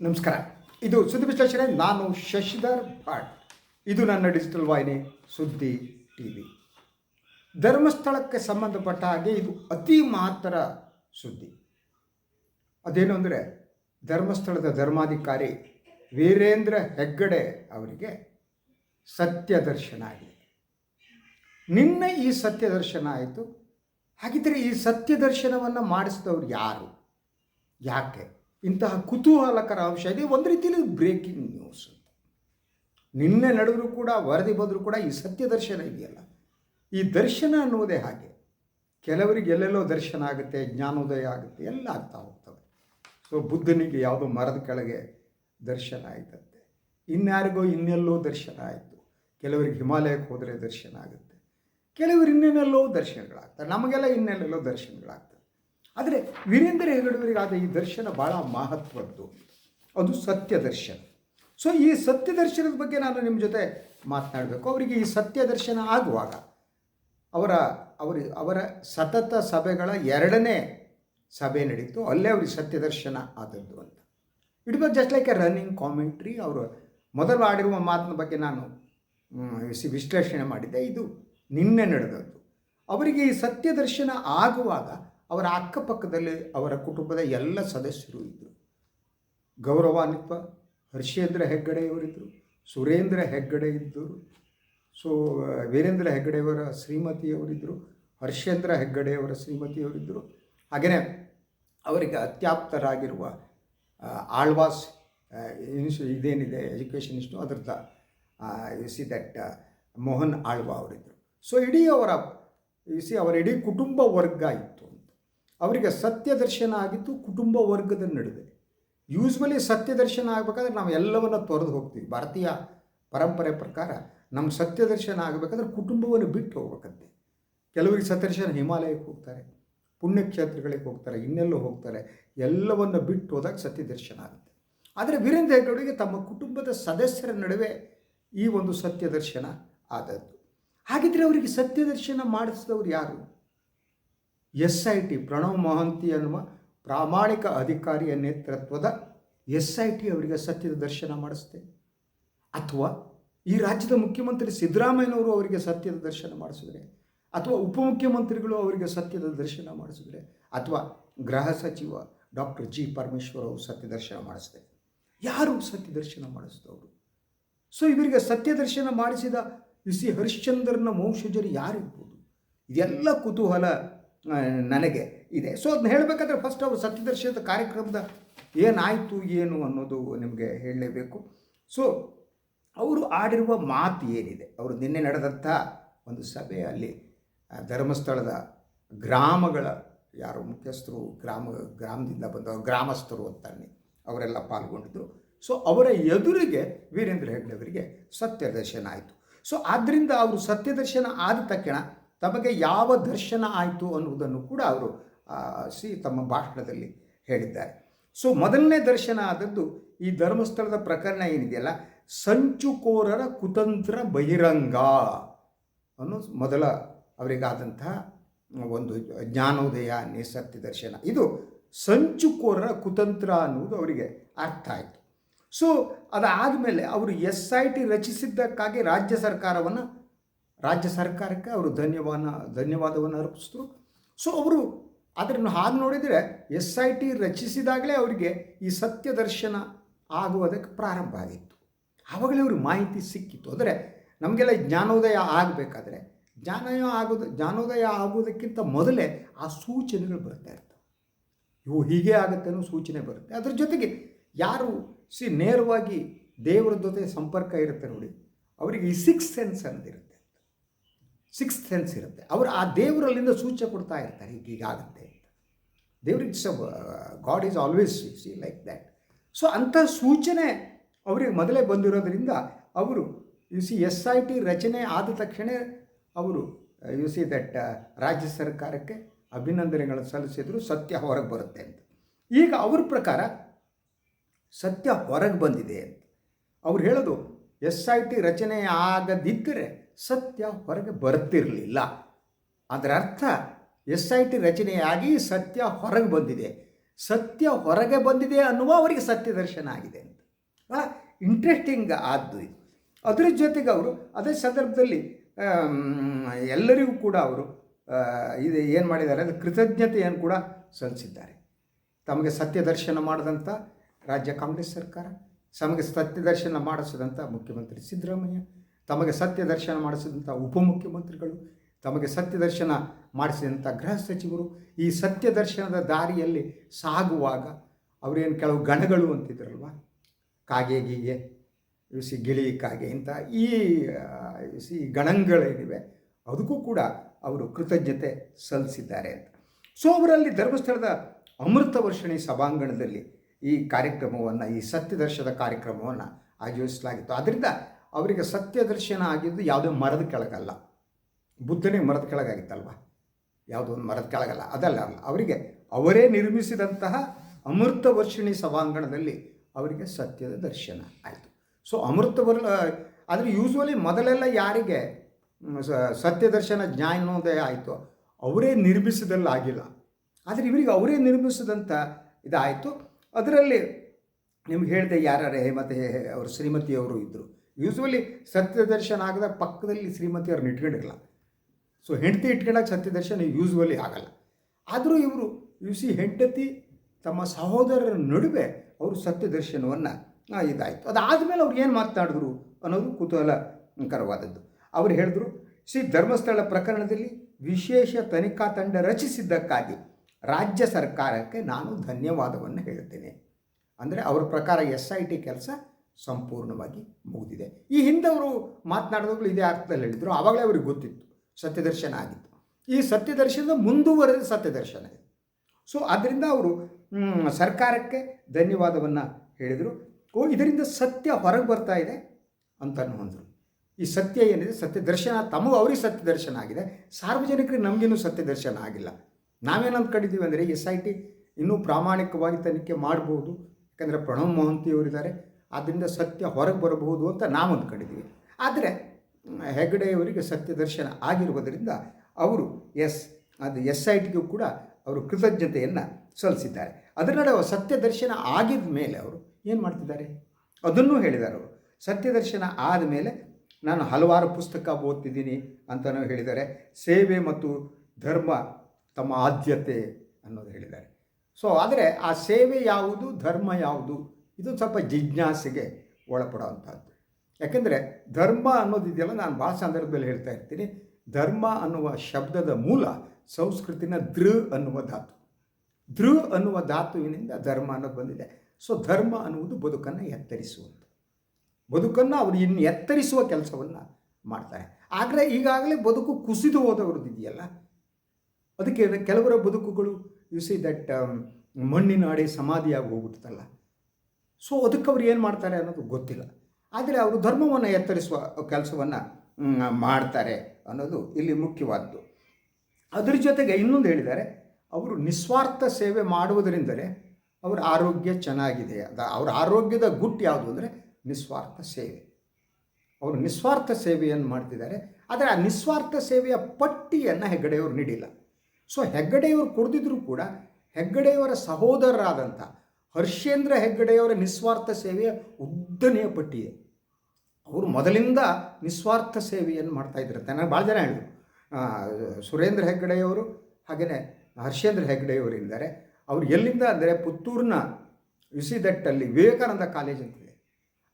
ನಮಸ್ಕಾರ. ಇದು ಸುದ್ದಿ ವಿಶ್ಲೇಷಣೆ, ನಾನು ಶಶಿಧರ್ ಭಾಟ್ ಇದು ನನ್ನ ಡಿಜಿಟಲ್ ವಾಹಿನಿ, ಸುದ್ದಿ ಟಿ ವಿ ಧರ್ಮಸ್ಥಳಕ್ಕೆ ಸಂಬಂಧಪಟ್ಟ ಹಾಗೆ ಇದು ಅತಿ ಮಹತ್ತರ ಸುದ್ದಿ. ಅದೇನು ಅಂದರೆ, ಧರ್ಮಸ್ಥಳದ ಧರ್ಮಾಧಿಕಾರಿ ವೀರೇಂದ್ರ ಹೆಗ್ಗಡೆ ಅವರಿಗೆ ಸತ್ಯ ದರ್ಶನ ಆಗಿದೆ. ನಿನ್ನೆ ಈ ಸತ್ಯ ದರ್ಶನ ಆಯಿತು. ಹಾಗಿದ್ದರೆ ಈ ಸತ್ಯ ದರ್ಶನವನ್ನು ಮಾಡಿಸಿದವರು ಯಾರು? ಯಾಕೆ? ಇಂತಹ ಕುತೂಹಲಕರ ಅಂಶ ಇದೆ. ಒಂದು ರೀತಿಯಲ್ಲಿ ಬ್ರೇಕಿಂಗ್ ನ್ಯೂಸ್ ನಿನ್ನೆ ನಡೆದರೂ ಕೂಡ, ವರದಿ ಬಂದರೂ ಕೂಡ ಈ ಸತ್ಯ ದರ್ಶನ ಇದೆಯಲ್ಲ. ಈ ದರ್ಶನ ಅನ್ನುವುದೇ ಹಾಗೆ. ಕೆಲವರಿಗೆ ಎಲ್ಲೆಲ್ಲೋ ದರ್ಶನ ಆಗುತ್ತೆ, ಜ್ಞಾನೋದಯ ಆಗುತ್ತೆ, ಎಲ್ಲ ಆಗ್ತಾ ಹೋಗ್ತವೆ ಸೊ ಬುದ್ಧನಿಗೆ ಯಾವುದೋ ಮರದ ಕೆಳಗೆ ದರ್ಶನ ಆಯ್ತಂತೆ. ಇನ್ಯಾರಿಗೋ ಇನ್ನೆಲ್ಲೋ ದರ್ಶನ ಆಯಿತು. ಕೆಲವರಿಗೆ ಹಿಮಾಲಯಕ್ಕೆ ಹೋದರೆ ದರ್ಶನ ಆಗುತ್ತೆ. ಕೆಲವರು ಇನ್ನೆಲ್ಲೋ ದರ್ಶನಗಳಾಗ್ತವೆ ನಮಗೆಲ್ಲ ಇನ್ನೆಲ್ಲೆಲ್ಲೋ ದರ್ಶನಗಳಾಗ್ತವೆ ಆದರೆ ವೀರೇಂದ್ರ ಹೆಗಡೆಯವರಿಗಾದ ಈ ದರ್ಶನ ಭಾಳ ಮಹತ್ವದ್ದು. ಅದು ಸತ್ಯ ದರ್ಶನ. ಸೊ ಈ ಸತ್ಯ ದರ್ಶನದ ಬಗ್ಗೆ ನಾನು ನಿಮ್ಮ ಜೊತೆ ಮಾತನಾಡಬೇಕು. ಅವರಿಗೆ ಈ ಸತ್ಯ ದರ್ಶನ ಆಗುವಾಗ ಅವರ ಅವರ ಅವರ ಸತತ ಸಭೆಗಳ ಎರಡನೇ ಸಭೆ ನಡೀತು. ಅಲ್ಲೇ ಅವ್ರಿಗೆ ಸತ್ಯ ದರ್ಶನ ಆದದ್ದು ಅಂತ. It was just like a running commentary ಅವರು ಮೊದಲು ಆಡಿರುವ ಮಾತಿನ ಬಗ್ಗೆ ನಾನು ವಿಶ್ಲೇಷಣೆ ಮಾಡಿದ್ದೆ. ಇದು ನಿನ್ನೆ ನಡೆದದ್ದು. ಅವರಿಗೆ ಈ ಸತ್ಯ ದರ್ಶನ ಆಗುವಾಗ ಅವರ ಅಕ್ಕಪಕ್ಕದಲ್ಲಿ ಅವರ ಕುಟುಂಬದ ಎಲ್ಲ ಸದಸ್ಯರು ಇದ್ದರು ಗೌರವಾನ್ವಿತ ಹರ್ಷೇಂದ್ರ ಹೆಗ್ಗಡೆಯವರಿದ್ದರು ಸುರೇಂದ್ರ ಹೆಗ್ಗಡೆ ಇದ್ದರು, ಸೊ, ವೀರೇಂದ್ರ ಹೆಗ್ಗಡೆಯವರ ಶ್ರೀಮತಿಯವರಿದ್ದರು ಹರ್ಷೇಂದ್ರ ಹೆಗ್ಗಡೆಯವರ ಶ್ರೀಮತಿಯವರಿದ್ದರು ಹಾಗೆಯೇ ಅವರಿಗೆ ಅತ್ಯಾಪ್ತರಾಗಿರುವ ಆಳ್ವಾಸ್ ಇನ್ಸ್, ಇದೇನಿದೆ, ಎಜುಕೇಷನ್ ಇಷ್ಟು ಅದರದ್ದು you see that Mohan Alva ಅವರಿದ್ದರು so ಇಡೀ ಅವರ ಯು ಸಿ ಅವರ ಇಡೀ ಕುಟುಂಬ ವರ್ಗ ಇತ್ತು. ಅವರಿಗೆ ಸತ್ಯ ದರ್ಶನ ಆಗಿತ್ತು ಕುಟುಂಬ ವರ್ಗದ ನಡುವೆ. ಯೂಸ್ವಲಿ ಸತ್ಯ ದರ್ಶನ ಆಗಬೇಕಾದ್ರೆ ನಾವು ಎಲ್ಲವನ್ನು ತೊರೆದು ಹೋಗ್ತೀವಿ. ಭಾರತೀಯ ಪರಂಪರೆ ಪ್ರಕಾರ ನಮ್ಮ ಸತ್ಯ ದರ್ಶನ ಆಗಬೇಕಾದ್ರೆ ಕುಟುಂಬವನ್ನು ಬಿಟ್ಟು ಹೋಗ್ಬೇಕಂತೆ. ಕೆಲವರಿಗೆ ಸತ್ಯದರ್ಶನ ಹಿಮಾಲಯಕ್ಕೆ ಹೋಗ್ತಾರೆ, ಪುಣ್ಯಕ್ಷೇತ್ರಗಳಿಗೆ ಹೋಗ್ತಾರೆ, ಇನ್ನೆಲ್ಲೋ ಹೋಗ್ತಾರೆ. ಎಲ್ಲವನ್ನು ಬಿಟ್ಟು ಹೋದಾಗ ಸತ್ಯ ದರ್ಶನ ಆಗುತ್ತೆ. ಆದರೆ ವೀರೇಂದ್ರ ಹೆಗ್ಗಡೆಗೆ ತಮ್ಮ ಕುಟುಂಬದ ಸದಸ್ಯರ ನಡುವೆ ಈ ಒಂದು ಸತ್ಯ ದರ್ಶನ ಆದದ್ದು. ಹಾಗಿದ್ರೆ ಅವರಿಗೆ ಸತ್ಯ ದರ್ಶನ ಮಾಡಿಸಿದವರು ಯಾರು? S I T Pranav Mohanty ಎನ್ನುವ ಪ್ರಾಮಾಣಿಕ ಅಧಿಕಾರಿಯ ನೇತೃತ್ವದ ಎಸ್ ಐ ಟಿ ಅವರಿಗೆ ಸತ್ಯದ ದರ್ಶನ ಮಾಡಿಸುತ್ತೆ ಅಥವಾ ಈ ರಾಜ್ಯದ ಮುಖ್ಯಮಂತ್ರಿ ಸಿದ್ದರಾಮಯ್ಯನವರು ಅವರಿಗೆ ಸತ್ಯದ ದರ್ಶನ ಮಾಡಿಸಿದ್ರೆ, ಅಥವಾ ಉಪಮುಖ್ಯಮಂತ್ರಿಗಳು ಅವರಿಗೆ ಸತ್ಯದ ದರ್ಶನ ಮಾಡಿಸಿದ್ರೆ, ಅಥವಾ ಗೃಹ ಸಚಿವ ಡಾಕ್ಟರ್ ಜಿ ಪರಮೇಶ್ವರ್ ಅವರು ಸತ್ಯ ದರ್ಶನ ಮಾಡಿಸಿದೆ. ಯಾರು ಸತ್ಯ ದರ್ಶನ ಮಾಡಿಸಿದವರು ಸೊ ಇವರಿಗೆ ಸತ್ಯ ದರ್ಶನ ಮಾಡಿಸಿದ ಸಿ ಹರಿಶ್ಚಂದ್ರನ ವಂಶಜರು ಯಾರಿರ್ಬೋದು? ಇದೆಲ್ಲ ಕುತೂಹಲ ನನಗೆ ಇದೆ. ಸೊ ಅದನ್ನ ಹೇಳಬೇಕಾದ್ರೆ ಫಸ್ಟ್ ಅವರು ಸತ್ಯದರ್ಶನದ ಕಾರ್ಯಕ್ರಮದ ಏನಾಯಿತು, ಏನು ಅನ್ನೋದು ನಿಮಗೆ ಹೇಳಲೇಬೇಕು. ಸೊ ಅವರು ಆಡಿರುವ ಮಾತು ಏನಿದೆ? ಅವರು ನಿನ್ನೆ ನಡೆದಂಥ ಒಂದು ಸಭೆಯಲ್ಲಿ ಅಲ್ಲಿ ಧರ್ಮಸ್ಥಳದ ಗ್ರಾಮಗಳ ಯಾರು ಮುಖ್ಯಸ್ಥರು, ಗ್ರಾಮ, ಗ್ರಾಮದಿಂದ ಬಂದ ಗ್ರಾಮಸ್ಥರು ಅಂತಾನೆ ಅವರೆಲ್ಲ ಪಾಲ್ಗೊಂಡಿದ್ದರು ಸೊ ಅವರ ಎದುರಿಗೆ ವೀರೇಂದ್ರ ಹೆಗ್ಡೆ ಅವರಿಗೆ ಸತ್ಯದರ್ಶನ ಆಯಿತು. ಸೊ ಆದ್ದರಿಂದ ಅವರು ಸತ್ಯದರ್ಶನ ಆದ ತಕ್ಷಣ ತಮಗೆ ಯಾವ ದರ್ಶನ ಆಯಿತು ಅನ್ನುವುದನ್ನು ಕೂಡ ಅವರು ಸಿ ತಮ್ಮ ಭಾಷಣದಲ್ಲಿ ಹೇಳಿದ್ದಾರೆ. ಸೊ ಮೊದಲನೇ ದರ್ಶನ ಆದದ್ದು ಈ ಧರ್ಮಸ್ಥಳದ ಪ್ರಕರಣ ಏನಿದೆಯಲ್ಲ, ಸಂಚುಕೋರರ ಕುತಂತ್ರ ಬಹಿರಂಗ ಅನ್ನೋ ಮೊದಲ ಅವರಿಗಾದಂತಹ ಒಂದು ಜ್ಞಾನೋದಯ ನೇಸತ್ಯ ದರ್ಶನ. ಇದು ಸಂಚುಕೋರರ ಕುತಂತ್ರ ಅನ್ನುವುದು ಅವರಿಗೆ ಅರ್ಥ ಆಯಿತು. ಸೊ ಅದಾದಮೇಲೆ ಅವರು ಎಸ್ ಐ ಟಿ ರಚಿಸಿದ್ದಕ್ಕಾಗಿ ರಾಜ್ಯ ಸರ್ಕಾರವನ್ನು ರಾಜ್ಯ ಸರ್ಕಾರಕ್ಕೆ ಅವರು ಧನ್ಯವಾದ ಧನ್ಯವಾದವನ್ನು ಅರ್ಪಿಸಿದ್ರು. ಸೊ ಅವರು ಅದನ್ನು ಹಾಗೆ ನೋಡಿದರೆ ಎಸ್ ಐ ಟಿ ರಚಿಸಿದಾಗಲೇ ಅವರಿಗೆ ಈ ಸತ್ಯ ದರ್ಶನ ಆಗುವುದಕ್ಕೆ ಪ್ರಾರಂಭ ಆಗಿತ್ತು. ಆವಾಗಲೇ ಅವ್ರಿಗೆ ಮಾಹಿತಿ ಸಿಕ್ಕಿತ್ತು. ಅಂದರೆ ನಮಗೆಲ್ಲ ಜ್ಞಾನೋದಯ ಆಗಬೇಕಾದ್ರೆ, ಜ್ಞಾನೋದಯ ಆಗೋದು, ಜ್ಞಾನೋದಯ ಆಗೋದಕ್ಕಿಂತ ಮೊದಲೇ ಆ ಸೂಚನೆಗಳು ಬರ್ತಾ ಇರ್ತವೆ. ಇವು ಹೀಗೆ ಆಗುತ್ತೆ ಅನ್ನೋ ಸೂಚನೆ ಬರುತ್ತೆ. ಅದ್ರ ಜೊತೆಗೆ ಯಾರು ಸಿ, ನೇರವಾಗಿ ದೇವರ ಜೊತೆ ಸಂಪರ್ಕ ಇರುತ್ತೆ ನೋಡಿ, ಅವರಿಗೆ ಈ ಸಿಕ್ಸ್ ಸೆನ್ಸ್ ಅನ್ನೋದಿರುತ್ತೆ. ಸಿಕ್ಸ್ ಸೆನ್ಸ್ ಇರುತ್ತೆ. ಅವರು ಆ ದೇವರಲ್ಲಿಂದ ಸೂಚನೆ ಕೊಡ್ತಾ ಇರ್ತಾರೆ ಹೀಗಾಗುತ್ತೆ ಅಂತ. ದೇವ್ರಿಗೆ ಸ God is always see, like that. So ಅಂಥ ಸೂಚನೆ ಅವರಿಗೆ ಮೊದಲೇ ಬಂದಿರೋದ್ರಿಂದ ಅವರು, you see, S I T ರಚನೆ ಆದ ತಕ್ಷಣ ಅವರು, ಯು ಸಿ, ದಟ್ ರಾಜ್ಯ ಸರ್ಕಾರಕ್ಕೆ ಅಭಿನಂದನೆಗಳನ್ನು ಸಲ್ಲಿಸಿದ್ರು, ಸತ್ಯ ಹೊರಗೆ ಬರುತ್ತೆ ಅಂತ. ಈಗ ಅವ್ರ ಪ್ರಕಾರ ಸತ್ಯ ಹೊರಗೆ ಬಂದಿದೆ ಅಂತ. ಅವ್ರು ಹೇಳೋದು, ಎಸ್ ಐ ಟಿ ರಚನೆ ಆಗದಿದ್ದರೆ ಸತ್ಯ ಹೊರಗೆ ಬರ್ತಿರಲಿಲ್ಲ. ಅದರ ಅರ್ಥ ಎಸ್ ಐ ಟಿ ರಚನೆಯಾಗಿ ಸತ್ಯ ಹೊರಗೆ ಬಂದಿದೆ. ಸತ್ಯ ಹೊರಗೆ ಬಂದಿದೆ ಅನ್ನುವ ಅವರಿಗೆ ಸತ್ಯ ದರ್ಶನ ಆಗಿದೆ ಅಂತ. ಇಂಟ್ರೆಸ್ಟಿಂಗ್ ಆದ್ದು ಇದು. ಅದರ ಜೊತೆಗೆ ಅವರು, ಅದೇ ಸಂದರ್ಭದಲ್ಲಿ ಎಲ್ಲರಿಗೂ ಕೂಡ ಅವರು ಇದು ಏನು ಮಾಡಿದ್ದಾರೆ ಅದು ಕೃತಜ್ಞತೆಯನ್ನು ಕೂಡ ಸಲ್ಲಿಸಿದ್ದಾರೆ. ತಮಗೆ ಸತ್ಯ ದರ್ಶನ ಮಾಡಿದಂಥ ರಾಜ್ಯ ಕಾಂಗ್ರೆಸ್ ಸರ್ಕಾರ, ತಮಗೆ ಸತ್ಯ ದರ್ಶನ ಮಾಡಿಸಿದಂಥ ಮುಖ್ಯಮಂತ್ರಿ ಸಿದ್ದರಾಮಯ್ಯ ತಮಗೆ ಸತ್ಯ ದರ್ಶನ ಮಾಡಿಸಿದಂಥ ಉಪಮುಖ್ಯಮಂತ್ರಿಗಳು, ತಮಗೆ ಸತ್ಯ ದರ್ಶನ ಮಾಡಿಸಿದಂಥ ಗೃಹ ಸಚಿವರು ಈ ಸತ್ಯ ದರ್ಶನದ ದಾರಿಯಲ್ಲಿ ಸಾಗುವಾಗ ಅವರೇನು ಕೆಲವು ಗಣಗಳು ಅಂತಿದ್ರಲ್ವ? ಕಾಗೆ ಗೀಗೆ ಸಿ ಗಿಳಿ ಕಾಗೆ ಇಂಥ ಈ ಸಿ ಗಣಗಳೇನಿವೆ, ಅದಕ್ಕೂ ಕೂಡ ಅವರು ಕೃತಜ್ಞತೆ ಸಲ್ಲಿಸಿದ್ದಾರೆ ಅಂತ. ಸೊ ಅವರಲ್ಲಿ ಧರ್ಮಸ್ಥಳದ ಅಮೃತ ವರ್ಷಣಿ ಸಭಾಂಗಣದಲ್ಲಿ ಈ ಕಾರ್ಯಕ್ರಮವನ್ನು, ಈ ಸತ್ಯದರ್ಶದ ಕಾರ್ಯಕ್ರಮವನ್ನು ಆಯೋಜಿಸಲಾಗಿತ್ತು. ಅದರಿಂದ ಅವರಿಗೆ ಸತ್ಯ ದರ್ಶನ ಆಗಿದ್ದು ಯಾವುದೇ ಮರದ ಕೆಳಗಲ್ಲ. ಬುದ್ಧನೇ ಮರದ ಕೆಳಗಾಗಿತ್ತಲ್ವ? ಯಾವುದೋ ಒಂದು ಮರದ ಕೆಳಗಲ್ಲ. ಅದಲ್ಲ, ಅಲ್ಲ. ಅವರಿಗೆ ಅವರೇ ನಿರ್ಮಿಸಿದಂತಹ ಅಮೃತ ವರ್ಷಿಣಿ ಸಭಾಂಗಣದಲ್ಲಿ ಅವರಿಗೆ ಸತ್ಯದ ದರ್ಶನ ಆಯಿತು. ಸೊ ಅಮೃತ ವರ್ ಆದರೆ ಯೂಶ್ವಲಿ ಮೊದಲೆಲ್ಲ ಯಾರಿಗೆ ಸತ್ಯ ದರ್ಶನ ಜ್ಞಾನೋದಯ ಆಯಿತು. ಅವರೇ ನಿರ್ಮಿಸಿದಲ್ಲ ಆಗಿಲ್ಲ. ಆದರೆ ಇವರಿಗೆ ಅವರೇ ನಿರ್ಮಿಸಿದಂಥ ಇದಾಯಿತು. ಅದರಲ್ಲಿ ನಿಮ್ಗೆ ಹೇಳಿದೆ ಯಾರ್ಯಾರೇ ಹೇಮತೆ ಅವರು ಶ್ರೀಮತಿಯವರು ಇದ್ದರು ಯೂಶ್ವಲಿ ಸತ್ಯ ದರ್ಶನ ಆಗದ ಪಕ್ಕದಲ್ಲಿ ಶ್ರೀಮತಿಯವ್ರನ್ನ ಇಟ್ಕೊಂಡಿರಲ್ಲ. ಸೊ ಹೆಂಡತಿ ಇಟ್ಕೊಂಡಾಗ ಸತ್ಯ ದರ್ಶನ ಯೂಶ್ವಲಿ ಆಗಲ್ಲ. ಆದರೂ ಇವರು ಯು ಸಿ ಹೆಂಡತಿ ತಮ್ಮ ಸಹೋದರರ ನಡುವೆ ಅವರು ಸತ್ಯ ದರ್ಶನವನ್ನು ಇದಾಯಿತು. ಅದಾದಮೇಲೆ ಅವ್ರು ಏನು ಮಾತನಾಡಿದ್ರು ಅನ್ನೋದು ಕುತೂಹಲಕರವಾದದ್ದು. ಅವರು ಹೇಳಿದ್ರು ಸಿ ಧರ್ಮಸ್ಥಳ ಪ್ರಕರಣದಲ್ಲಿ ವಿಶೇಷ ತನಿಖಾ ತಂಡ ರಚಿಸಿದ್ದಕ್ಕಾಗಿ ರಾಜ್ಯ ಸರ್ಕಾರಕ್ಕೆ ನಾನು ಧನ್ಯವಾದವನ್ನು ಹೇಳ್ತೇನೆ ಅಂದರೆ ಅವರ ಪ್ರಕಾರ ಎಸ್ ಐ ಟಿ ಕೆಲಸ ಸಂಪೂರ್ಣವಾಗಿ ಮುಗಿದಿದೆ. ಈ ಹಿಂದೆ ಅವರು ಮಾತನಾಡಿದಾಗಲೂ ಇದೇ ಅರ್ಥದಲ್ಲಿ ಹೇಳಿದರು. ಆವಾಗಲೇ ಅವ್ರಿಗೆ ಗೊತ್ತಿತ್ತು. ಸತ್ಯದರ್ಶನ ಆಗಿತ್ತು. ಈ ಸತ್ಯದರ್ಶನದ ಮುಂದುವರೆದ ಸತ್ಯದರ್ಶನ ಇದೆ. ಸೊ ಅದರಿಂದ ಅವರು ಸರ್ಕಾರಕ್ಕೆ ಧನ್ಯವಾದವನ್ನು ಹೇಳಿದರು. ಓ, ಇದರಿಂದ ಸತ್ಯ ಹೊರಗೆ ಬರ್ತಾ ಇದೆ ಅಂತ ಹೊಂದರು. ಈ ಸತ್ಯ ಏನಿದೆ? ಸತ್ಯ ದರ್ಶನ ತಮಗೂ ಅವ್ರಿಗೆ ಸತ್ಯ ದರ್ಶನ ಆಗಿದೆ. ಸಾರ್ವಜನಿಕರಿಗೆ ನಮಗಿನ್ನೂ ಸತ್ಯ ದರ್ಶನ ಆಗಿಲ್ಲ. ನಾವೇನು ಅಂದ್ಕೊಂಡಿದ್ದೀವಿ ಅಂದರೆ ಎಸ್ ಐ ಟಿ ಇನ್ನೂ ಪ್ರಾಮಾಣಿಕವಾಗಿ ತನಿಖೆ ಮಾಡ್ಬೋದು. ಯಾಕಂದರೆ ಪ್ರಣವ್ ಮೊಹಂತಿ ಅವರಿದ್ದಾರೆ. ಆದ್ದರಿಂದ ಸತ್ಯ ಹೊರಗೆ ಬರಬಹುದು ಅಂತ ನಾವು ಅಂದ್ಕೊಂಡಿದ್ದೀವಿ. ಆದರೆ ಹೆಗ್ಡೆಯವರಿಗೆ ಸತ್ಯ ದರ್ಶನ ಆಗಿರುವುದರಿಂದ ಅವರು ಎಸ್, ಅದು ಎಸ್ ಐ ಟಿಗೂ ಕೂಡ ಅವರು ಕೃತಜ್ಞತೆಯನ್ನು ಸಲ್ಲಿಸಿದ್ದಾರೆ. ಅದರ ನಡುವೆ ಸತ್ಯ ದರ್ಶನ ಆಗಿದ ಮೇಲೆ ಅವರು ಏನು ಮಾಡ್ತಿದ್ದಾರೆ? ಅದನ್ನೂ ಹೇಳಿದ್ದಾರೆ ಅವರು. ಸತ್ಯ ದರ್ಶನ ಆದಮೇಲೆ ನಾನು ಹಲವಾರು ಪುಸ್ತಕ ಓದ್ತಿದ್ದೀನಿ ಅಂತಲೂ ಹೇಳಿದ್ದಾರೆ. ಸೇವೆ ಮತ್ತು ಧರ್ಮ ತಮ್ಮ ಆದ್ಯತೆ ಅನ್ನೋದು ಹೇಳಿದ್ದಾರೆ. ಸೊ ಆದರೆ ಆ ಸೇವೆ ಯಾವುದು, ಧರ್ಮ ಯಾವುದು? ಇದು ಸ್ವಲ್ಪ ಜಿಜ್ಞಾಸೆಗೆ ಒಳಪಡುವಂಥದ್ದು ಯಾಕೆಂದರೆ ಧರ್ಮ ಅನ್ನೋದಿದೆಯಲ್ಲ ನಾನು ಭಾಳ ಸಂದರ್ಭದಲ್ಲಿ ಹೇಳ್ತಾ ಇರ್ತೀನಿ. ಧರ್ಮ ಅನ್ನುವ ಶಬ್ದದ ಮೂಲ ಸಂಸ್ಕೃತಿನ ದೃ ಅನ್ನುವ ಧಾತು. ದೃ ಅನ್ನುವ ಧಾತುವಿನಿಂದ ಧರ್ಮ ಅನ್ನೋದು ಬಂದಿದೆ. ಸೊ ಧರ್ಮ ಅನ್ನುವುದು ಬದುಕನ್ನು ಎತ್ತರಿಸುವಂಥ ಬದುಕನ್ನು ಅವರು ಇನ್ನು ಎತ್ತರಿಸುವ ಕೆಲಸವನ್ನು ಮಾಡ್ತಾರೆ. ಆದರೆ ಈಗಾಗಲೇ ಬದುಕು ಕುಸಿದು ಹೋದವ್ರದ್ದು ಇದೆಯಲ್ಲ? ಅದಕ್ಕೆ ಕೆಲವರ ಬದುಕುಗಳು ಯು ಸಿ ದಟ್ ಮಣ್ಣಿನ ಅಡಿ ಸಮಾಧಿಯಾಗಿ ಹೋಗ್ಬಿಡ್ತಲ್ಲ. ಸೊ ಅದಕ್ಕೆ ಅವ್ರು ಏನು ಮಾಡ್ತಾರೆ ಅನ್ನೋದು ಗೊತ್ತಿಲ್ಲ. ಆದರೆ ಅವರು ಧರ್ಮವನ್ನು ಎತ್ತರಿಸುವ ಕೆಲಸವನ್ನು ಮಾಡ್ತಾರೆ ಅನ್ನೋದು ಇಲ್ಲಿ ಮುಖ್ಯವಾದ್ದು. ಅದರ ಜೊತೆಗೆ ಇನ್ನೊಂದು ಹೇಳಿದ್ದಾರೆ, ಅವರು ನಿಸ್ವಾರ್ಥ ಸೇವೆ ಮಾಡುವುದರಿಂದಲೇ ಅವರ ಆರೋಗ್ಯ ಚೆನ್ನಾಗಿದೆ. ಅದ ಅವರ ಆರೋಗ್ಯದ ಗುಟ್ಟು ಯಾವುದು ಅಂದರೆ ನಿಸ್ವಾರ್ಥ ಸೇವೆ. ಅವರು ನಿಸ್ವಾರ್ಥ ಸೇವೆಯನ್ನು ಮಾಡ್ತಿದ್ದಾರೆ, ಆದರೆ ಆ ನಿಸ್ವಾರ್ಥ ಸೇವೆಯ ಪಟ್ಟಿಯನ್ನು ಹೆಗ್ಗಡೆಯವರು ನೀಡಿಲ್ಲ. ಸೊ ಹೆಗ್ಗಡೆಯವರು ಕೊಡದಿದ್ರೂ ಕೂಡ ಹೆಗ್ಗಡೆಯವರ ಸಹೋದರರಾದಂಥ ಹರ್ಷೇಂದ್ರ ಹೆಗ್ಗಡೆಯವರ ನಿಸ್ವಾರ್ಥ ಸೇವೆಯ ಉದ್ದನೆಯ ಪಟ್ಟಿ ಇದೆ ಅವರು ಮೊದಲಿಂದ ನಿಸ್ವಾರ್ಥ ಸೇವೆಯನ್ನು ಮಾಡ್ತಾ ಇದ್ದಾರೆ ನನಗೆ ಭಾಳ ಜನ ಹೇಳಿದರು. ಸುರೇಂದ್ರ ಹೆಗ್ಗಡೆಯವರು ಹಾಗೆಯೇ ಹರ್ಷೇಂದ್ರ ಹೆಗ್ಗಡೆಯವರಿದ್ದಾರೆ ಅವರು ಎಲ್ಲಿಂದ ಅಂದರೆ ಪುತ್ತೂರಿನ ವಿಸಿದಟ್ಟಲ್ಲಿ ವಿವೇಕಾನಂದ ಕಾಲೇಜ್ ಅಂತಿದೆ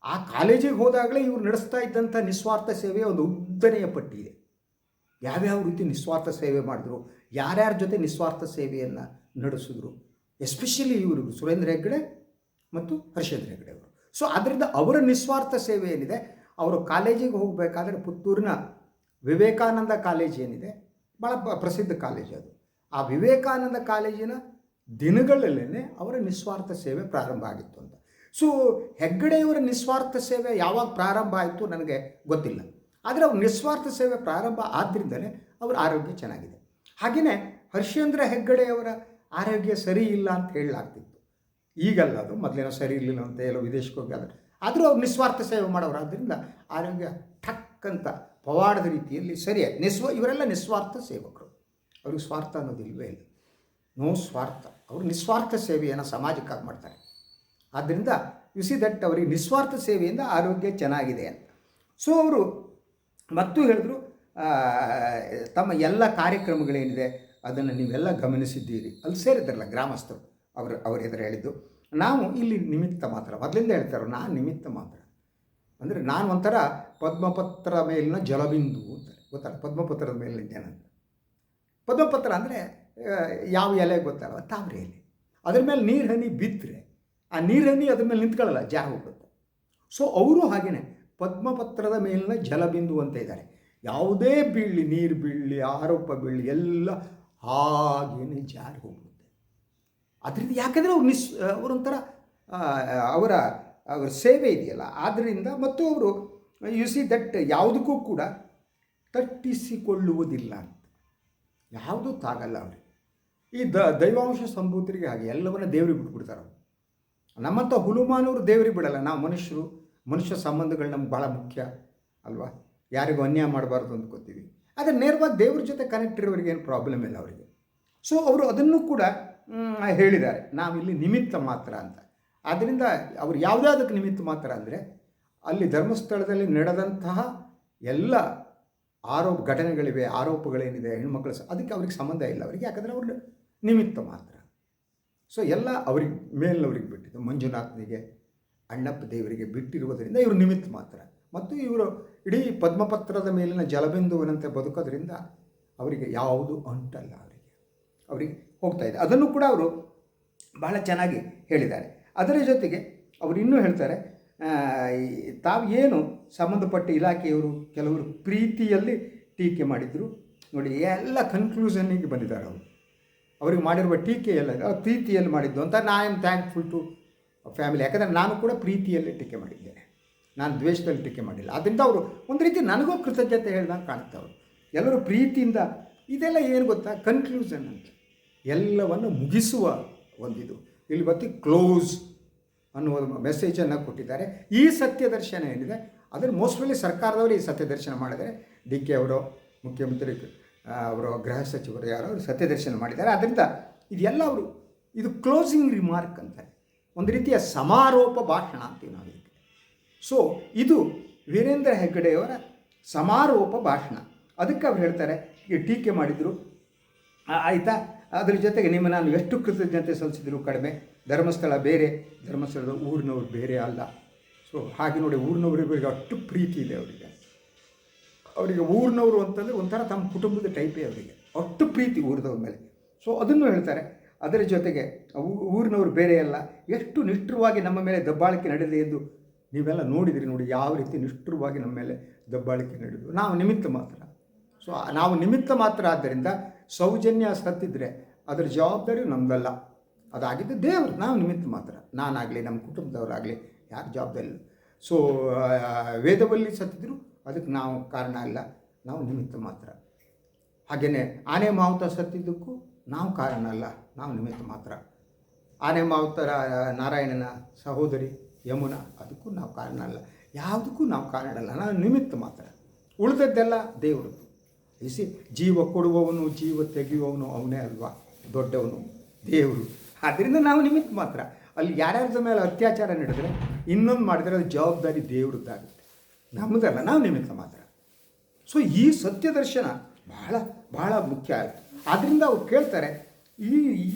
ಆ ಕಾಲೇಜಿಗೆ ಹೋದಾಗಲೇ ಇವರು ನಡೆಸ್ತಾ ಇದ್ದಂಥ ನಿಸ್ವಾರ್ಥ ಸೇವೆಯ ಒಂದು ಉದ್ದನೆಯ ಪಟ್ಟಿ ಇದೆ ಯಾವ್ಯಾವ ರೀತಿ ನಿಸ್ವಾರ್ಥ ಸೇವೆ ಮಾಡಿದ್ರು, ಯಾರ್ಯಾರ ಜೊತೆ ನಿಸ್ವಾರ್ಥ ಸೇವೆಯನ್ನು ನಡೆಸಿದ್ರು ಎಸ್ಪೆಷಲಿ ಇವರು ಸುರೇಂದ್ರ ಹೆಗ್ಗಡೆ ಮತ್ತು ಹರ್ಷೇಂದ್ರ ಹೆಗ್ಗಡೆ ಅವರು. ಸೊ ಅದರಿಂದ ಅವರ ನಿಸ್ವಾರ್ಥ ಸೇವೆ ಏನಿದೆ? ಅವರು ಕಾಲೇಜಿಗೆ ಹೋಗಬೇಕಾದ್ರೆ ಪುತ್ತೂರಿನ ವಿವೇಕಾನಂದ ಕಾಲೇಜ್ ಏನಿದೆ? ಭಾಳ ಪ್ರಸಿದ್ಧ ಕಾಲೇಜ್ ಅದು. ಆ ವಿವೇಕಾನಂದ ಕಾಲೇಜಿನ ದಿನಗಳಲ್ಲೇ ಅವರ ನಿಸ್ವಾರ್ಥ ಸೇವೆ ಪ್ರಾರಂಭ ಆಗಿತ್ತು ಅಂತ. ಸೊ ಹೆಗ್ಗಡೆಯವರ ನಿಸ್ವಾರ್ಥ ಸೇವೆ ಯಾವಾಗ ಪ್ರಾರಂಭ ಆಯಿತು ನನಗೆ ಗೊತ್ತಿಲ್ಲ. ಆದರೆ ಅವ್ರ ನಿಸ್ವಾರ್ಥ ಸೇವೆ ಪ್ರಾರಂಭ ಆದ್ದರಿಂದಲೇ ಅವರ ಆರೋಗ್ಯ ಚೆನ್ನಾಗಿದೆ. ಹಾಗೆಯೇ ಹರ್ಷೇಂದ್ರ ಹೆಗ್ಗಡೆಯವರ ಆರೋಗ್ಯ ಸರಿ ಇಲ್ಲ ಅಂತ ಹೇಳಲಾಗ್ತಿತ್ತು. ಈಗಲ್ಲ ಅದು, ಮೊದಲೇನೋ ಸರಿ ಇರಲಿಲ್ಲ ಅಂತ ಎಲ್ಲೋ ವಿದೇಶಕ್ಕೆ ಹೋಗಿ ಆದರೆ. ಆದರೂ ಅವ್ರು ನಿಸ್ವಾರ್ಥ ಸೇವೆ ಮಾಡೋರು. ಆದ್ದರಿಂದ ಆರೋಗ್ಯ ಠಕ್ ಪವಾಡದ ರೀತಿಯಲ್ಲಿ ಸರಿಯಾಗಿ, ನಿಸ್ವ, ಇವರೆಲ್ಲ ನಿಸ್ವಾರ್ಥ ಸೇವಕರು. ಅವ್ರಿಗೆ ಸ್ವಾರ್ಥ ಅನ್ನೋದಿಲ್ವೇ ಇಲ್ಲ. ನೋ ಸ್ವಾರ್ಥ. ಅವರು ನಿಸ್ವಾರ್ಥ ಸೇವೆಯನ್ನು ಸಮಾಜಕ್ಕಾಗಿ ಮಾಡ್ತಾರೆ. ಆದ್ದರಿಂದ ಯು ಸಿ ದಟ್ ಅವರಿಗೆ ನಿಸ್ವಾರ್ಥ ಸೇವೆಯಿಂದ ಆರೋಗ್ಯ ಚೆನ್ನಾಗಿದೆ ಅಂತ. ಸೊ ಅವರು ಮತ್ತು ಹೇಳಿದ್ರು ತಮ್ಮ ಎಲ್ಲ ಕಾರ್ಯಕ್ರಮಗಳೇನಿದೆ ಅದನ್ನು ನೀವೆಲ್ಲ ಗಮನಿಸಿದ್ದೀರಿ. ಅಲ್ಲಿ ಸೇರಿದ್ರಲ್ಲ ಗ್ರಾಮಸ್ಥರು. ಅವರು, ಅವ್ರ ಎದುರು ಹೇಳಿದ್ದು. ನಾವು ಇಲ್ಲಿ ನಿಮಿತ್ತ ಮಾತ್ರ. ಮೊದಲಿಂದ ಹೇಳ್ತಾರೆ, ನಾನು ನಿಮಿತ್ತ ಮಾತ್ರ. ಅಂದರೆ ನಾನು ಒಂಥರ ಪದ್ಮಪತ್ರ ಮೇಲಿನ ಜಲಬಿಂದು ಅಂತಾರೆ ಗೊತ್ತಲ್ಲ, ಪದ್ಮಪತ್ರದ ಮೇಲಿನ ಜನ ಅಂತ. ಪದ್ಮಪತ್ರ ಅಂದರೆ ಯಾವ ಎಲೆ ಗೊತ್ತಲ್ಲ, ತಾಮ್ರೆ ಎಲೆ. ಅದ್ರ ಮೇಲೆ ನೀರು ಹನಿ ಬಿದ್ದರೆ ಆ ನೀರು ಹನಿ ಅದ್ರ ಮೇಲೆ ನಿಂತ್ಕೊಳ್ಳಲ್ಲ, ಜಾರ ಹೋಗುತ್ತೆ ಸೊ ಅವರು ಹಾಗೆಯೇ ಪದ್ಮಪತ್ರದ ಮೇಲಿನ ಜಲಬಿಂದು ಅಂತ ಇದ್ದಾರೆ. ಯಾವುದೇ ಬೀಳಲಿ, ನೀರು ಬೀಳಲಿ, ಆರೋಪ ಬೀಳಲಿ, ಎಲ್ಲ ಹಾಗೇನೆ ಜಾರಿ ಹೋಗ್ಬಿಡುತ್ತೆ. ಅದರಿಂದ ಯಾಕಂದರೆ ಅವ್ರು ನಿಸ್ ಅವರೊಂಥರ ಅವರ ಅವರ ಸೇವೆ ಇದೆಯಲ್ಲ. ಆದ್ದರಿಂದ ಮತ್ತು ಅವರು ಯು ಸಿ ದಟ್ ಯಾವುದಕ್ಕೂ ಕೂಡ ತಟ್ಟಿಸಿಕೊಳ್ಳುವುದಿಲ್ಲ ಅಂತ. ಯಾವುದೂ ತಾಗಲ್ಲ ಅವರಿಗೆ ಈ ದ, ದೈವಾಂಶ ಸಂಭೂತರಿಗೆ ಹಾಗೆ ಎಲ್ಲವನ್ನ ದೇವ್ರಿಗೆ ಬಿಟ್ಬಿಡ್ತಾರೆ ಅವರು. ನಮ್ಮಂಥ ಹುಲುಮಾನವರು ದೇವರಿಗೆ ಬಿಡಲ್ಲ. ನಾವು ಮನುಷ್ಯರು, ಮನುಷ್ಯ ಸಂಬಂಧಗಳು ನಮ್ಗೆ ಭಾಳ ಮುಖ್ಯ, ಅಲ್ವಾ? ಯಾರಿಗೂ ಅನ್ಯಾಯ ಮಾಡಬಾರ್ದು ಅಂದ್ಕೋತೀವಿ ಆದರೆ ನೇರವಾಗಿ ದೇವ್ರ ಜೊತೆ ಕನೆಕ್ಟ್ ಇರೋರಿಗೆ ಏನು ಪ್ರಾಬ್ಲಮ್ ಇಲ್ಲ ಅವರಿಗೆ. ಸೊ ಅವರು ಅದನ್ನು ಕೂಡ ಹೇಳಿದ್ದಾರೆ. ನಾವಿಲ್ಲಿ ನಿಮಿತ್ತ ಮಾತ್ರ ಅಂತ. ಆದ್ದರಿಂದ ಅವರು ಯಾವುದಾದಕ್ಕೆ ನಿಮಿತ್ತ ಮಾತ್ರ ಅಂದರೆ, ಅಲ್ಲಿ ಧರ್ಮಸ್ಥಳದಲ್ಲಿ ನಡೆದಂತಹ ಎಲ್ಲ ಆರೋಪ ಘಟನೆಗಳಿವೆ, ಆರೋಪಗಳೇನಿದೆ, ಹೆಣ್ಮಕ್ಳು ಅದಕ್ಕೆ ಅವ್ರಿಗೆ ಸಂಬಂಧ ಇಲ್ಲ ಅವರಿಗೆ. ಯಾಕಂದರೆ ಅವ್ರ ನಿಮಿತ್ತ ಮಾತ್ರ. ಸೊ ಎಲ್ಲ ಅವ್ರಿಗೆ, ಮೇಲಿನವ್ರಿಗೆ ಬಿಟ್ಟಿದ್ದು. ಮಂಜುನಾಥನಿಗೆ, ಅಣ್ಣಪ್ಪ ದೇವರಿಗೆ ಬಿಟ್ಟಿರುವುದರಿಂದ ಇವರು ನಿಮಿತ್ತ ಮಾತ್ರ. ಮತ್ತು ಇವರು ಇಡೀ ಪದ್ಮಪತ್ರದ ಮೇಲಿನ ಜಲಬಿಂದುವಿನಂತೆ ಬದುಕೋದ್ರಿಂದ ಅವರಿಗೆ ಯಾವುದು ಅಂಟಲ್ಲ ಅವರಿಗೆ. ಅವರಿಗೆ ಹೋಗ್ತಾ ಇದೆ. ಅದನ್ನು ಕೂಡ ಅವರು ಬಹಳ ಚೆನ್ನಾಗಿ ಹೇಳಿದ್ದಾರೆ. ಅದರ ಜೊತೆಗೆ ಅವರು ಇನ್ನೂ ಹೇಳ್ತಾರೆ ತಾವು ಏನು ಸಂಬಂಧಪಟ್ಟ ಇಲಾಖೆಯವರು ಕೆಲವರು ಪ್ರೀತಿಯಲ್ಲಿ ಟೀಕೆ ಮಾಡಿದರು. ನೋಡಿ, ಎಲ್ಲ ಕನ್ಕ್ಲೂಷನ್ನಿಗೆ ಬಂದಿದ್ದಾರೆ ಅವರು. ಅವ್ರಿಗೆ ಮಾಡಿರುವ ಟೀಕೆ ಎಲ್ಲ ಪ್ರೀತಿಯಲ್ಲಿ ಮಾಡಿದ್ದು ಅಂತ, ನಾ ಆಮ್ ಥ್ಯಾಂಕ್ಫುಲ್ ಟು ಫ್ಯಾಮಿಲಿ ಯಾಕಂದರೆ ನಾನು ಕೂಡ ಪ್ರೀತಿಯಲ್ಲಿ ಟೀಕೆ ಮಾಡಿದ್ದೇನೆ. ನಾನು ದ್ವೇಷದಲ್ಲಿ ಟೀಕೆ ಮಾಡಿಲ್ಲ. ಆದ್ದರಿಂದ ಅವರು ಒಂದು ರೀತಿ ನನಗೂ ಕೃತಜ್ಞತೆ ಹೇಳ್ದಂಗೆ ಕಾಣುತ್ತೆ ಅವರು. ಎಲ್ಲರೂ ಪ್ರೀತಿಯಿಂದ ಇದೆಲ್ಲ ಏನು ಗೊತ್ತಾ? ಕನ್ಕ್ಲೂಷನ್ ಅಂತ. ಎಲ್ಲವನ್ನು ಮುಗಿಸುವ ಒಂದಿದು. ಇಲ್ಲಿ ಬತ್ತಿ ಕ್ಲೋಸ್ ಅನ್ನುವ ಮೆಸೇಜನ್ನು ಕೊಟ್ಟಿದ್ದಾರೆ. ಈ ಸತ್ಯದರ್ಶನ ಏನಿದೆ? ಅದನ್ನು ಮೋಸ್ಟ್ಲಿ ಸರ್ಕಾರದವರು ಈ ಸತ್ಯದರ್ಶನ ಮಾಡಿದರೆ ಡಿ ಕೆ ಅವರು, ಮುಖ್ಯಮಂತ್ರಿ ಅವರು ಗೃಹ ಸಚಿವರು ಯಾರೋ ಅವರು ಸತ್ಯದರ್ಶನ ಮಾಡಿದ್ದಾರೆ. ಅದರಿಂದ ಇದೆಲ್ಲ ಅವರು, ಇದು ಕ್ಲೋಸಿಂಗ್ ರಿಮಾರ್ಕ್ ಅಂತಾರೆ. ಒಂದು ರೀತಿಯ ಸಮಾರೋಪ ಭಾಷಣ ಅಂತೀವಿ ನಾವು ಸೊ ಇದು ವೀರೇಂದ್ರ ಹೆಗ್ಗಡೆಯವರ ಸಮಾರೋಪ ಭಾಷಣ. ಅದಕ್ಕೆ ಅವ್ರು ಹೇಳ್ತಾರೆ ಟೀಕೆ ಮಾಡಿದರು. ಆಯಿತಾ? ಅದ್ರ ಜೊತೆಗೆ ನಿಮ್ಮ ನಾನು ಎಷ್ಟು ಕೃತಜ್ಞತೆ ಸಲ್ಲಿಸಿದ್ರು ಕಡಿಮೆ? ಧರ್ಮಸ್ಥಳ ಬೇರೆ, ಧರ್ಮಸ್ಥಳದ ಊರಿನವ್ರು ಬೇರೆ ಅಲ್ಲ. ಸೊ ಹಾಗೆ ನೋಡಿ ಊರಿನವರಿಗೆ ಅಷ್ಟು ಪ್ರೀತಿ ಇದೆ ಅವರಿಗೆ. ಅವರಿಗೆ ಊರಿನವರು ಅಂತಂದರೆ ಒಂಥರ ತಮ್ಮ ಕುಟುಂಬದ ಟೈಪೇ ಅವರಿಗೆ. ಅಷ್ಟು ಪ್ರೀತಿ ಊರಿದವ್ರ ಮೇಲೆ. ಸೊ ಅದನ್ನು ಹೇಳ್ತಾರೆ. ಅದರ ಜೊತೆಗೆ ಊರಿನವರು ಬೇರೆ ಅಲ್ಲ. ಎಷ್ಟು ನಿಷ್ಠುರವಾಗಿ ನಮ್ಮ ಮೇಲೆ ದಬ್ಬಾಳಿಕೆ ನಡೆದಿದೆ ಎಂದು ನೀವೆಲ್ಲ ನೋಡಿದಿರಿ ನೋಡಿ ಯಾವ ರೀತಿ ನಿಷ್ಠುರವಾಗಿ ನಮ್ಮ ಮೇಲೆ ದಬ್ಬಾಳಿಕೆ ನಡೆದು ನಾವು ನಿಮಿತ್ತ ಮಾತ್ರ. ಸೊ ನಾವು ನಿಮಿತ್ತ ಮಾತ್ರ ಆದ್ದರಿಂದ ಸೌಜನ್ಯ ಸತ್ತಿದ್ರೆ ಅದರ ಜವಾಬ್ದಾರಿ ನಮ್ಮದಲ್ಲ ಅದಾಗಿದ್ದು ದೇವರು, ನಾವು ನಿಮಿತ್ತ ಮಾತ್ರ. ನಾನಾಗಲಿ, ನಮ್ಮ ಕುಟುಂಬದವರಾಗಲಿ ಯಾರು ಜವಾಬ್ದಾರಿ ಇಲ್ಲ? ಸೊ ವೇದವಲ್ಲಿ ಸತ್ತಿದ್ರು, ಅದಕ್ಕೆ ನಾವು ಕಾರಣ ಅಲ್ಲ ನಾವು ನಿಮಿತ್ತ ಮಾತ್ರ. ಹಾಗೆಯೇ ಆನೆ ಮಾವುತ ಸತ್ತಿದ್ದಕ್ಕೂ ನಾವು ಕಾರಣ ಅಲ್ಲ. ನಾವು ನಿಮಿತ್ತ ಮಾತ್ರ. ಆನೆ ಮಾವುತರ ನಾರಾಯಣನ ಸಹೋದರಿ ಯಮುನಾ ಅದಕ್ಕೂ ನಾವು ಕಾರಣ ಅಲ್ಲ. ಯಾವುದಕ್ಕೂ ನಾವು ಕಾರಣ ಅಲ್ಲ. ನಾನು ನಿಮಿತ್ತ ಮಾತ್ರ. ಉಳಿದದ್ದೆಲ್ಲ ದೇವರದ್ದು ಇಸಿ ಜೀವ ಕೊಡುವವನು, ಜೀವ ತೆಗೆಯುವವನು ಅವನೇ ಅಲ್ವಾ? ದೊಡ್ಡವನು, ದೇವರು. ಆದ್ದರಿಂದ ನಾವು ನಿಮಿತ್ತ ಮಾತ್ರ. ಅಲ್ಲಿ ಯಾರ್ಯಾರ್ದ ಮೇಲೆ ಅತ್ಯಾಚಾರ ನಡೆದರೆ, ಇನ್ನೊಂದು ಮಾಡಿದರೆ ಅದು ಜವಾಬ್ದಾರಿ ದೇವ್ರದ್ದಾಗುತ್ತೆ. ನಮ್ಮದಲ್ಲ ನಾವು ನಿಮಿತ್ತ ಮಾತ್ರ. ಸೊ ಈ ಸತ್ಯದರ್ಶನ ಬಹಳ ಬಹಳ ಮುಖ್ಯ ಆಯಿತು. ಆದ್ದರಿಂದ ಅವ್ರು ಕೇಳ್ತಾರೆ, ಈ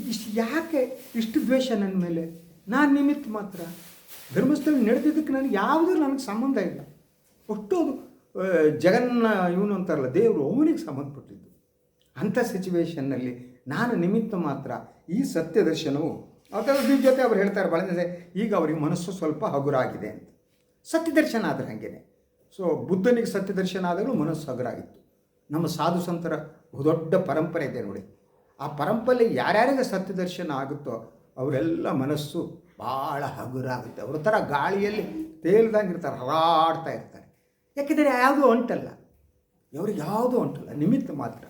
ಇಷ್ಟು ಯಾಕೆ ಇಷ್ಟು ದ್ವೇಷ ನನ್ನ ಮೇಲೆ? ನಾನು ನಿಮಿತ್ತ ಮಾತ್ರ. ಧರ್ಮಸ್ಥಳ ನಡೆದಿದ್ದಕ್ಕೆ ನನಗೆ ಯಾವುದೂ ನನಗೆ ಸಂಬಂಧ ಇಲ್ಲ. ಒಟ್ಟು ಅದು ಜಗನ್ನ ಇವನು ಅಂತಾರಲ್ಲ, ದೇವರು ಅವನಿಗೆ ಸಂಬಂಧಪಟ್ಟಿದ್ದು. ಅಂಥ ಸಿಚುವೇಶನ್ನಲ್ಲಿ ನಾನು ನಿಮಿತ್ತ ಮಾತ್ರ ಈ ಸತ್ಯ ಸತ್ಯದರ್ಶನವು ಅದರ ಜೊತೆ ಅವ್ರು ಹೇಳ್ತಾರೆ ಬಳಸಿದೆ ಈಗ ಅವರಿಗೆ ಮನಸ್ಸು ಸ್ವಲ್ಪ ಹಗುರಾಗಿದೆ ಅಂತ. ಸತ್ಯದರ್ಶನ ಆದರೆ ಹಾಗೇನೆ. ಸೊ ಬುದ್ಧನಿಗೆ ಸತ್ಯದರ್ಶನ ಆದಾಗಲೂ ಮನಸ್ಸು ಹಗುರಾಗಿತ್ತು. ನಮ್ಮ ಸಾಧು ಸಂತರ ದೊಡ್ಡ ಪರಂಪರೆ ಇದೆ ನೋಡಿ. ಆ ಪರಂಪರೆ ಯಾರ್ಯಾರಿಗೆ ಸತ್ಯದರ್ಶನ ಆಗುತ್ತೋ ಅವರೆಲ್ಲ ಮನಸ್ಸು ಭಾಳ ಹಗುರಾಗುತ್ತೆ. ಅವ್ರ ಥರ ಗಾಳಿಯಲ್ಲಿ ತೇಲ್ದಂಗೆ ಇರ್ತಾರೆ, ಹರಾಡ್ತಾ ಇರ್ತಾರೆ. ಯಾಕೆಂದರೆ ಯಾವುದೂ ಅಂಟಲ್ಲ ಅವ್ರಿಗೆ ಯಾವುದೂ ಅಂಟಲ್ಲ ನಿಮಿತ್ತ ಮಾತ್ರ.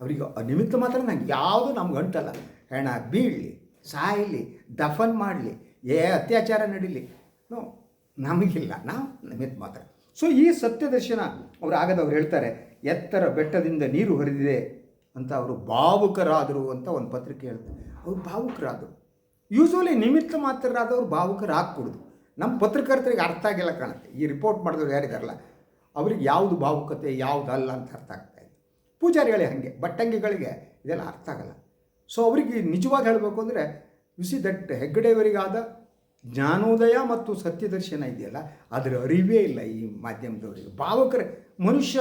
ಅವರಿಗೆ ನಿಮಿತ್ತ ಮಾತ್ರ ನಂಗೆ ಯಾವುದು ನಮ್ಗೆ ಅಂಟಲ್ಲ ಹೆಣ ಬೀಳಲಿ, ಸಾಯಲಿ, ದಫನ್ ಮಾಡಲಿ, ಏ ಅತ್ಯಾಚಾರ ನಡೀಲಿ. ನೋ, ನಮಗಿಲ್ಲ. ನಾವು ನಿಮಿತ್ತ ಮಾತ್ರ. ಸೊ ಈ ಸತ್ಯದರ್ಶನ ಅವ್ರು ಆಗದವ್ರು ಹೇಳ್ತಾರೆ, ಎತ್ತರ ಬೆಟ್ಟದಿಂದ ನೀರು ಹರಿದಿದೆ ಅಂತ ಅವರು ಭಾವುಕರಾದರು ಅಂತ ಒಂದು ಪತ್ರಿಕೆ ಹೇಳ್ತಾರೆ. ಅವ್ರು ಭಾವುಕರಾದರು. ಯೂಶ್ವಲಿ ನಿಮಿತ್ತ ಮಾತ್ರರಾದವ್ರು ಹಾಕ್ಕೊಡೋದು ನಮ್ಮ ಪತ್ರಕರ್ತರಿಗೆ ಅರ್ಥ ಆಗಿಲ್ಲ ಕಾಣುತ್ತೆ. ಈ ರಿಪೋರ್ಟ್ ಮಾಡಿದವ್ರು ಯಾರಿದಾರಲ್ಲ ಅವ್ರಿಗೆ ಯಾವುದು ಭಾವುಕತೆ ಯಾವುದಲ್ಲ ಅಂತ ಅರ್ಥ ಆಗ್ತಾ ಇದೆ. ಪೂಜಾರಿಗಳೇ ಹಾಗೆ ಬಟ್ಟಂಗಿಗಳಿಗೆ ಇದೆಲ್ಲ ಅರ್ಥ ಆಗಲ್ಲ. ಸೊ ಅವರಿಗೆ ನಿಜವಾಗಿ ಹೇಳಬೇಕು ಅಂದರೆ ಸಿ ದಟ್ ಹೆಗ್ಗಡೆಯವರಿಗಾದ ಜ್ಞಾನೋದಯ ಮತ್ತು ಸತ್ಯದರ್ಶನ ಇದೆಯಲ್ಲ, ಅದರ ಅರಿವೇ ಇಲ್ಲ ಈ ಮಾಧ್ಯಮದವರಿಗೆ. ಭಾವುಕರ, ಮನುಷ್ಯ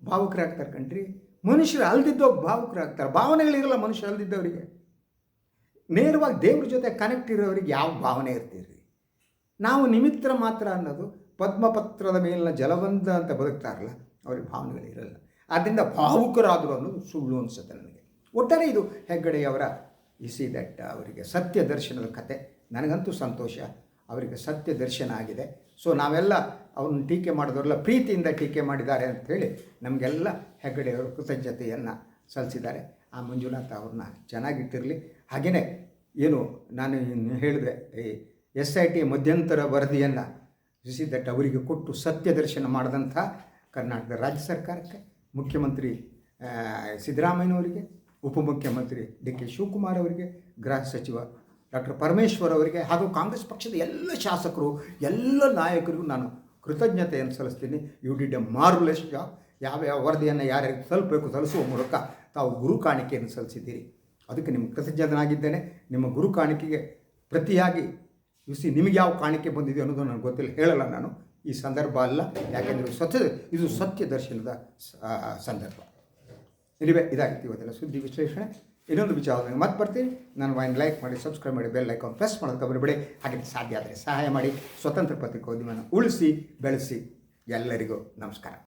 ಭಾವುಕರಾಗ್ತಾರೆ ಕಣ್ರಿ. ಮನುಷ್ಯರು ಅಲ್ದಿದ್ದೋ ಭಾವುಕರಾಗ್ತಾರೆ. ಭಾವನೆಗಳಿರಲ್ಲ ಮನುಷ್ಯ ಅಲ್ದಿದ್ದವರಿಗೆ. ನೇರವಾಗಿ ದೇವ್ರ ಜೊತೆ ಕನೆಕ್ಟ್ ಇರೋರಿಗೆ ಯಾವ ಭಾವನೆ ಇರ್ತೀರಿ? ನಾವು ನಿಮಿತ್ರ ಮಾತ್ರ ಅನ್ನೋದು ಪದ್ಮಪತ್ರದ ಮೇಲಿನ ಜಲವಂತ ಅಂತ ಬದುಕ್ತಾರಲ್ಲ, ಅವ್ರಿಗೆ ಭಾವನೆಗಳಿರಲ್ಲ ಆದ್ದರಿಂದ ಭಾವುಕರಾದರು ಅನ್ನೋದು ಸುಳ್ಳು ಅನಿಸುತ್ತೆ ನನಗೆ. ಒಟ್ಟಾರೆ ಇದು ಹೆಗ್ಗಡೆಯವರ ಇಸಿ ದಟ್ಟ ಅವರಿಗೆ ಸತ್ಯ ದರ್ಶನದ ಕತೆ. ನನಗಂತೂ ಸಂತೋಷ, ಅವರಿಗೆ ಸತ್ಯ ದರ್ಶನ ಆಗಿದೆ. ಸೊ ನಾವೆಲ್ಲ ಅವ್ರನ್ನ ಟೀಕೆ ಮಾಡಿದವರೆಲ್ಲ ಪ್ರೀತಿಯಿಂದ ಟೀಕೆ ಮಾಡಿದ್ದಾರೆ ಅಂಥೇಳಿ ನಮಗೆಲ್ಲ ಹೆಗ್ಗಡೆಯವರು ಕೃತಜ್ಞತೆಯನ್ನು ಸಲ್ಲಿಸಿದ್ದಾರೆ. ಆ ಮಂಜುನಾಥ ಅವ್ರನ್ನ ಚೆನ್ನಾಗಿಟ್ಟಿರಲಿ. ಹಾಗೆಯೇ ಏನು ನಾನು ಹೇಳಿದೆ ಈ ಎಸ್ ಐ ಟಿ ಮಧ್ಯಂತರ ವರದಿಯನ್ನು ಸಿ ಅವರಿಗೆ ಕೊಟ್ಟು ಸತ್ಯ ದರ್ಶನ ಮಾಡಿದಂಥ ಕರ್ನಾಟಕದ ರಾಜ್ಯ ಸರ್ಕಾರಕ್ಕೆ, ಮುಖ್ಯಮಂತ್ರಿ ಸಿದ್ದರಾಮಯ್ಯನವರಿಗೆ, ಉಪಮುಖ್ಯಮಂತ್ರಿ ಡಿ ಕೆ ಶಿವಕುಮಾರ್ ಅವರಿಗೆ, ಗೃಹ ಸಚಿವ ಡಾಕ್ಟರ್ ಪರಮೇಶ್ವರ್ ಅವರಿಗೆ ಹಾಗೂ ಕಾಂಗ್ರೆಸ್ ಪಕ್ಷದ ಎಲ್ಲ ಶಾಸಕರು, ಎಲ್ಲ ನಾಯಕರಿಗೂ ನಾನು ಕೃತಜ್ಞತೆಯನ್ನು ಸಲ್ಲಿಸ್ತೀನಿ. You did a marvellous job ಯಾವ ಯಾವ ವರದಿಯನ್ನು ಯಾರ್ಯಾರಿಗೆ ತಲುಪಬೇಕು ತಲುಪಿಸುವ ಮೂಲಕ ತಾವು ಗುರು ಕಾಣಿಕೆಯನ್ನು ಸಲ್ಲಿಸಿದ್ದೀರಿ. ಅದಕ್ಕೆ ನಿಮ್ಮ ಕೃತಜ್ಞನಾಗಿದ್ದೇನೆ. ನಿಮ್ಮ ಗುರು ಕಾಣಿಕೆಗೆ ಪ್ರತಿಯಾಗಿ ಸಿ ನಿಮಗೆ ಯಾವ ಕಾಣಿಕೆ ಬಂದಿದೆ ಅನ್ನೋದು ನನಗೆ ಗೊತ್ತಿಲ್ಲ. ಹೇಳಲ್ಲ ನಾನು. ಈ ಸಂದರ್ಭ ಅಲ್ಲ. ಯಾಕೆಂದರೆ ಸತ್ಯ ಇದು ಸತ್ಯ ದರ್ಶನದ ಸಂದರ್ಭ. ಇಲ್ಲಿವೆ, ಇದಾಗಿತ್ತು ಇವತ್ತೆಲ್ಲ ಸುದ್ದಿ ವಿಶ್ಲೇಷಣೆ. ಇನ್ನೊಂದು ವಿಚಾರದಲ್ಲಿ ಮತ್ತೆ ಬರ್ತೀನಿ. ನಾನು ವೈನ್ ಲೈಕ್ ಮಾಡಿ, ಸಬ್ಸ್ಕ್ರೈಬ್ ಮಾಡಿ, ಬೆಲ್ ಐಕಾನ್ ಪ್ರೆಸ್ ಮಾಡೋದಕ್ಕೆ ಬರಬೇಡಿ ಹಾಗೆ ಸಾಧ್ಯ ಆದರೆ ಸಹಾಯ ಮಾಡಿ. ಸ್ವತಂತ್ರ ಪತ್ರಿಕೋದ್ಯಮನ ಉಳಿಸಿ, ಬೆಳೆಸಿ. ಎಲ್ಲರಿಗೂ ನಮಸ್ಕಾರ.